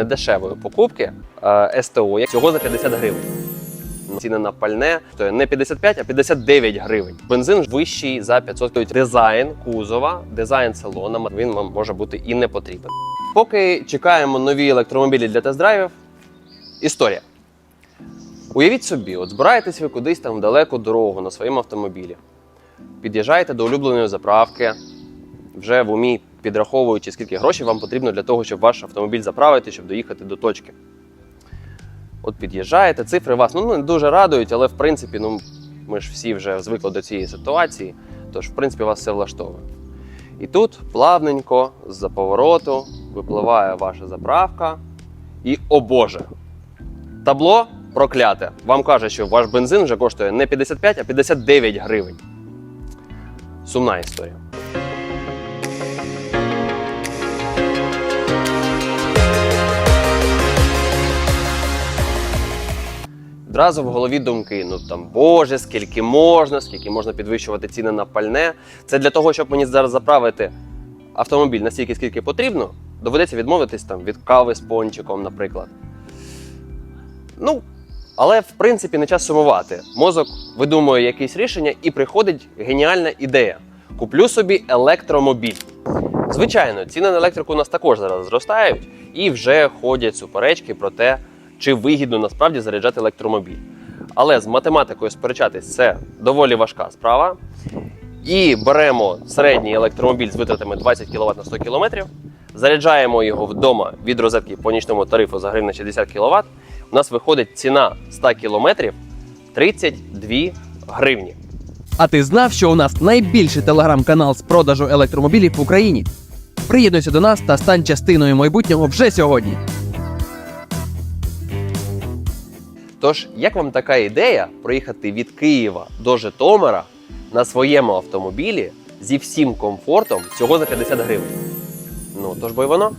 недешевої покупки е, СТО всього за 50 гривень. Ціни на пальне то не 55, а 59 гривень. Бензин вищий за 500 стоїть. Дизайн кузова, дизайн салона. Він вам може бути і не потрібен. Поки чекаємо нові електромобілі для тест-драйвів. Історія. Уявіть собі, от збираєтесь ви кудись там в далеку дорогу на своєму автомобілі. Під'їжджаєте до улюбленої заправки, вже в умі підраховуючи, скільки грошей вам потрібно для того, щоб ваш автомобіль заправити, щоб доїхати до точки. От під'їжджаєте, цифри вас ну, не дуже радують, але в принципі, ну, ми ж всі вже звикли до цієї ситуації, тож, в принципі, вас все влаштовує. І тут плавненько, з-за повороту, випливає ваша заправка, і о Боже! Табло прокляте. Вам каже, що ваш бензин вже коштує не 55, а 59 гривень. Сумна історія. Одразу в голові думки: ну там Боже, скільки можна, скільки можна підвищувати ціни на пальне. Це для того, щоб мені зараз заправити автомобіль настільки, скільки потрібно, доведеться відмовитись там від кави з пончиком, наприклад. Ну, але в принципі не час сумувати. Мозок видумує якесь рішення і приходить геніальна ідея: куплю собі електромобіль. Звичайно, ціни на електрику у нас також зараз зростають, і вже ходять суперечки про те, чи вигідно насправді заряджати електромобіль. Але з математикою сперечатись це доволі важка справа. І беремо середній електромобіль з витратами 20 кВт на 100 км, заряджаємо його вдома від розетки по нічному тарифу за гривень 60 кВт. У нас виходить ціна 100 км 32 гривні. А ти знав, що у нас найбільший телеграм-канал з продажу електромобілів в Україні? Приєднуйся до нас та стань частиною майбутнього вже сьогодні. Тож, як вам така ідея проїхати від Києва до Житомира на своєму автомобілі зі всім комфортом всього за 50 гривень? Ну, то ж бо й воно.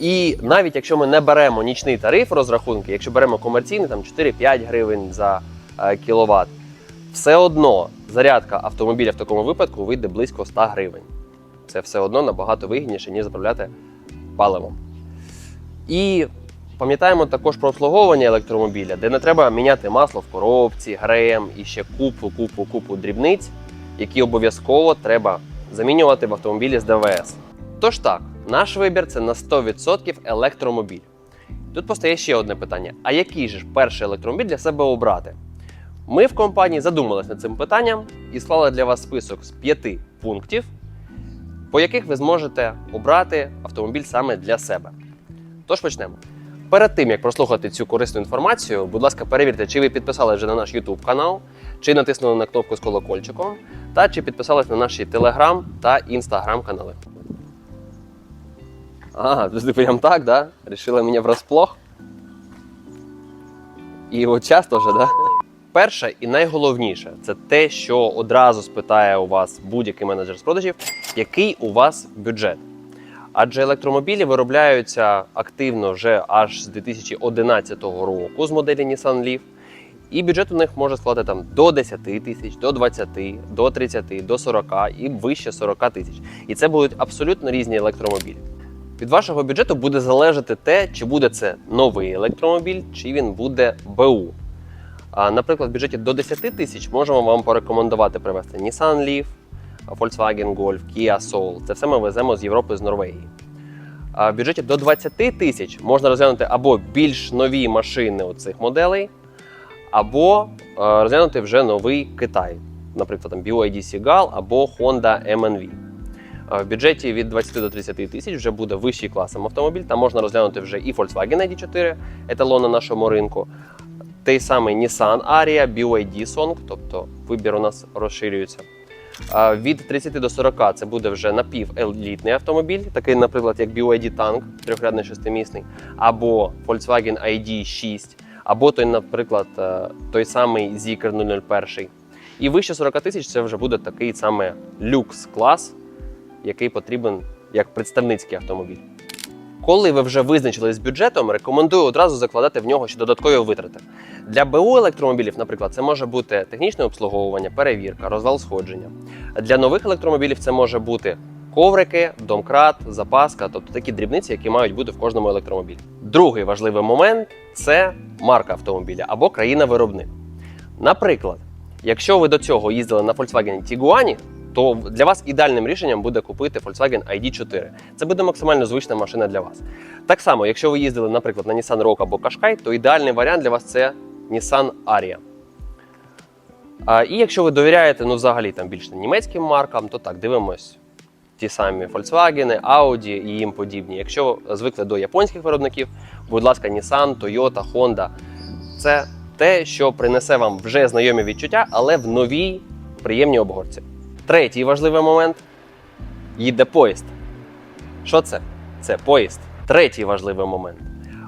І навіть якщо ми не беремо нічний тариф розрахунки, якщо беремо комерційний, там 4-5 гривень за е, кіловат, все одно зарядка автомобіля в такому випадку вийде близько 100 гривень. Це все одно набагато вигідніше, ніж заправляти паливом. І пам'ятаємо також про обслуговування електромобіля, де не треба міняти масло в коробці, ГРМ і ще купу, купу, купу дрібниць, які обов'язково треба замінювати в автомобілі з ДВС. Тож так, наш вибір це на 100% електромобіль. Тут постає ще одне питання: а який же ж перший електромобіль для себе обрати? Ми в компанії задумалися над цим питанням і склали для вас список з п'яти пунктів, по яких ви зможете обрати автомобіль саме для себе. Тож почнемо. Перед тим як прослухати цю корисну інформацію, будь ласка, перевірте, чи ви підписались вже на наш YouTube канал, чи натиснули на кнопку з колокольчиком, та чи підписались на наші Telegram та Instagram канали. А, ти прям так, да? Рішила мене врасплох? І от часто вже, да? Перше і найголовніше це те, що одразу спитає у вас будь-який менеджер з продажів, який у вас бюджет. Адже електромобілі виробляються активно вже аж з 2011 року з моделі Nissan Leaf. І бюджет у них може складати там до 10 тисяч, до 20, до 30, до 40 і вище 40 тисяч. І це будуть абсолютно різні електромобілі. Від вашого бюджету буде залежати те, чи буде це новий електромобіль, чи він буде БУ. А, наприклад, в бюджеті до 10 тисяч можемо вам порекомендувати привезти Nissan Leaf, Volkswagen Golf, Kia Soul. Це все ми веземо з Європи з Норвегії. В бюджеті до 20 тисяч можна розглянути або більш нові машини оцих моделей, або е, розглянути вже новий Китай, наприклад, там BYD Seagull або Honda MNV. Е, В бюджеті від 20 до 30 тисяч вже буде вищий класом автомобіль. Там можна розглянути вже і Volkswagen ID4, еталон на нашому ринку, той самий Nissan Ariya, BYD Song, тобто вибір у нас розширюється. Від 30 до 40 це буде вже напівелітний автомобіль, такий, наприклад, як BYD Tank, трьохрядний шестимісний, або Volkswagen ID6, або той, наприклад, е, той самий Zeekr 001. І вище 40 тисяч це вже буде такий саме люкс-клас, який потрібен як представницький автомобіль. Коли ви вже визначились з бюджетом, рекомендую одразу закладати в нього ще додаткові витрати. Для БУ електромобілів, наприклад, це може бути технічне обслуговування, перевірка, розвал сходження. Для нових електромобілів це може бути коврики, домкрат, запаска, тобто такі дрібниці, які мають бути в кожному електромобілі. Другий важливий момент це марка автомобіля або країна-виробник. Наприклад, якщо ви до цього їздили на Volkswagen Tiguan, то для вас ідеальним рішенням буде купити Volkswagen ID4. Це буде максимально звична машина для вас. Так само, якщо ви їздили, наприклад, на Nissan Rogue або Qashqai, то ідеальний варіант для вас це Nissan Ariya. А, і якщо ви довіряєте ну, взагалі там більше німецьким маркам, то так, дивимось ті самі Volkswagen, Audi і їм подібні. Якщо звикли до японських виробників, будь ласка, Nissan, Toyota, Honda. Це те, що принесе вам вже знайомі відчуття, але в новій приємній обгорці. Третій важливий момент їде поїзд. Що це? Це поїзд. Третій важливий момент.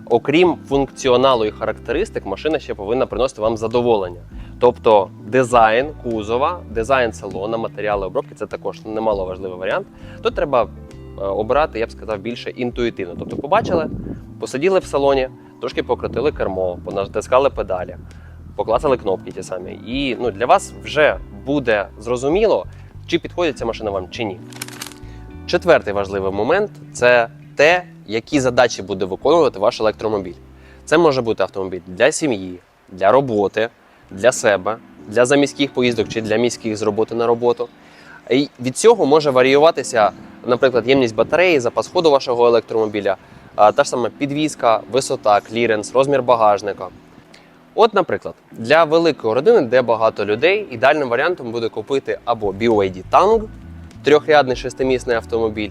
Окрім функціоналу і характеристик, машина ще повинна приносити вам задоволення. Тобто дизайн кузова, дизайн салона, матеріали обробки це також немало важливий варіант. Тут треба е, обирати, я б сказав, більше інтуїтивно. Тобто, побачили, посиділи в салоні, трошки покрутили кермо, понатискали педалі, поклацали кнопки ті самі. І ну, для вас вже буде зрозуміло, чи підходить ця машина вам чи ні. Четвертий важливий момент це те, які задачі буде виконувати ваш електромобіль. Це може бути автомобіль для сім'ї, для роботи, для себе, для заміських поїздок чи для міських з роботи на роботу. І від цього може варіюватися, наприклад, ємність батареї, запас ходу вашого електромобіля, та ж сама підвізка, висота, кліренс, розмір багажника. От, наприклад, для великої родини, де багато людей, ідеальним варіантом буде купити або BYD Tang, трьохрядний шестимісний автомобіль.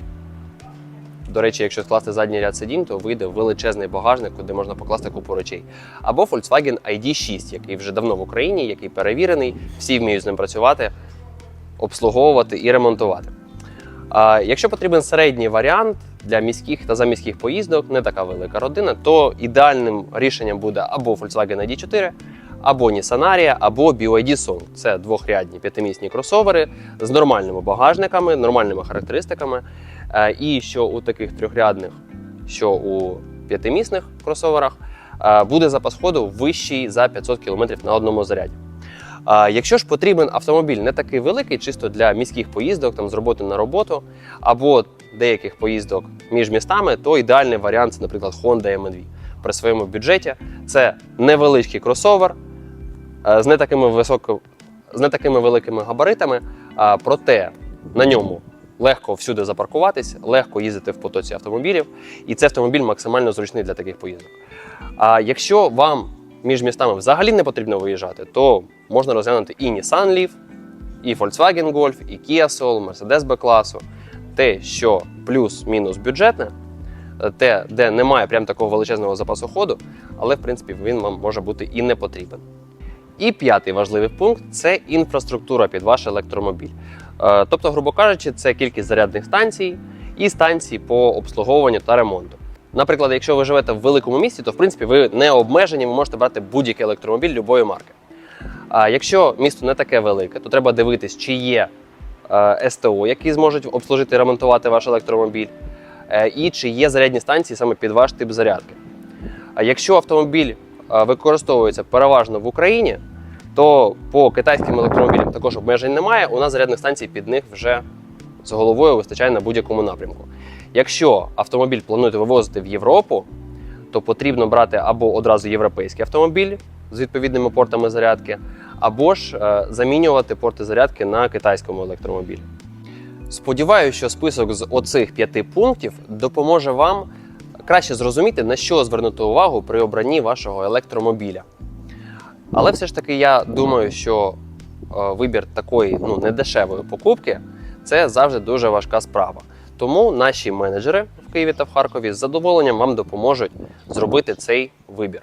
До речі, якщо скласти задній ряд сидінь, то вийде величезний багажник, куди можна покласти купу речей. Або Volkswagen ID6, який вже давно в Україні, який перевірений, всі вміють з ним працювати, обслуговувати і ремонтувати. А якщо потрібен середній варіант для міських та заміських поїздок, не така велика родина, то ідеальним рішенням буде або Volkswagen ID4, або Nissan Ariya, або BYD Song. Це двохрядні п'ятимісні кросовери з нормальними багажниками, нормальними характеристиками. Е, І що у таких трьохрядних, що у п'ятимісних кросоверах е, буде запас ходу вищий за 500 км на одному заряді. Якщо ж потрібен автомобіль не такий великий, чисто для міських поїздок, там з роботи на роботу, або деяких поїздок між містами, то ідеальний варіант це, наприклад, Honda MN2. При своєму бюджеті це невеличкий кросовер е, з не такими високо, з не такими великими габаритами, проте на ньому легко всюди запаркуватись, легко їздити в потоці автомобілів, і це автомобіль максимально зручний для таких поїздок. А якщо вам між містами взагалі не потрібно виїжджати, то можна розглянути і Nissan Leaf, і Volkswagen Golf, і Kia Soul, Mercedes B-класу. Те, що плюс-мінус бюджетне, те, де немає прям такого величезного запасу ходу, але в принципі він вам може бути і не потрібен. І п'ятий важливий пункт це інфраструктура під ваш електромобіль. Е, Тобто, грубо кажучи, це кількість зарядних станцій і станцій по обслуговуванню та ремонту. Наприклад, якщо ви живете в великому місті, то в принципі ви не обмежені, ви можете брати будь-який електромобіль любої марки. А якщо місто не таке велике, то треба дивитись, чи є е, СТО, які зможуть обслужити і ремонтувати ваш електромобіль, е, і чи є зарядні станції саме під ваш тип зарядки. Якщо автомобіль е, використовується переважно в Україні, то по китайським електромобілям також обмежень немає. У нас зарядних станцій під них вже з головою вистачає на будь-якому напрямку. Якщо автомобіль плануєте вивозити в Європу, то потрібно брати або одразу європейський автомобіль з відповідними портами зарядки, або ж е, замінювати порти зарядки на китайському електромобілі. Сподіваюся, що список з оцих п'яти пунктів допоможе вам краще зрозуміти, на що звернути увагу при обранні вашого електромобіля. Але все ж таки, я думаю, що е, вибір такої ну, недешевої покупки це завжди дуже важка справа. Тому наші менеджери в Києві та в Харкові з задоволенням вам допоможуть зробити цей вибір.